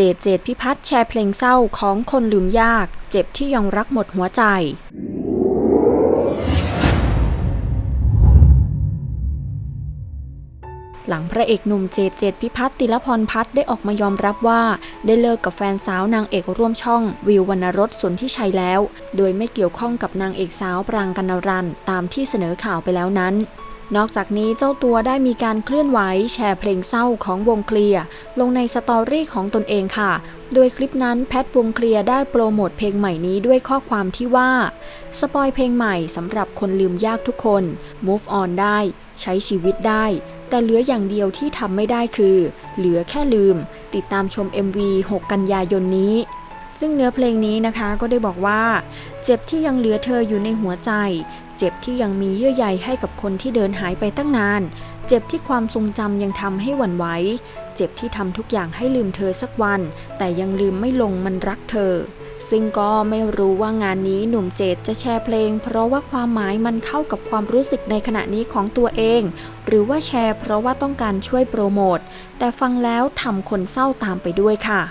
จดเจดพิพัฒน์แชร์เพลงเศร้าของคนลืมยาก เจ็บที่ยังรักหมดหัวใจหลังพระเอกหนุ่มเจดเจดพิพัฒน์ติลพรพัฒน์ได้ออกมายอมรับว่า ได้เลิกกับแฟนสาวนางเอกร่วมช่อง วิววรรณรสสนทิชัยแล้ว โดยไม่เกี่ยวข้องกับนางเอกสาวปรางกันนรันตามที่เสนอข่าวไปแล้วนั้น นอกจากนี้เจ้าตัวได้มีการเคลื่อนไหวแชร์เพลงเศร้าของวงเคลียร์ลงในสตอรี่ของตนเองค่ะ โดยคลิปนั้นแพทวงเคลียร์ได้โปรโมทเพลงใหม่นี้ด้วยข้อความที่ว่า สปอยเพลงใหม่สำหรับคนลืมยากทุกคน move on ได้ ใช้ชีวิตได้ แต่เหลืออย่างเดียวที่ทำไม่ได้คือ เหลือแค่ลืม ติดตามชม MV 6 กันยายนนี้ ซึ่งเนื้อเพลงนี้นะคะก็ได้บอกว่า เจ็บที่ยังเหลือเธออยู่ในหัวใจ เจ็บที่ยังมีเยื่อใยให้กับคนที่เดินหายไปตั้งนาน เจ็บที่ความทรงจำยังทำให้หวั่นไหวเจ็บที่ทำทุกอย่างให้ลืมเธอสักวัน แต่ยังลืมไม่ลงมันรักเธอ ซึ่งก็ไม่รู้ว่างานนี้หนุ่มเจดจะแชร์เพลง เพราะว่าความหมายมันเข้ากับความรู้สึกในขณะนี้ของตัวเอง หรือว่าแชร์เพราะว่าต้องการช่วยโปรโมทแต่ฟังแล้วทำคนเศร้าตามไปด้วยค่ะ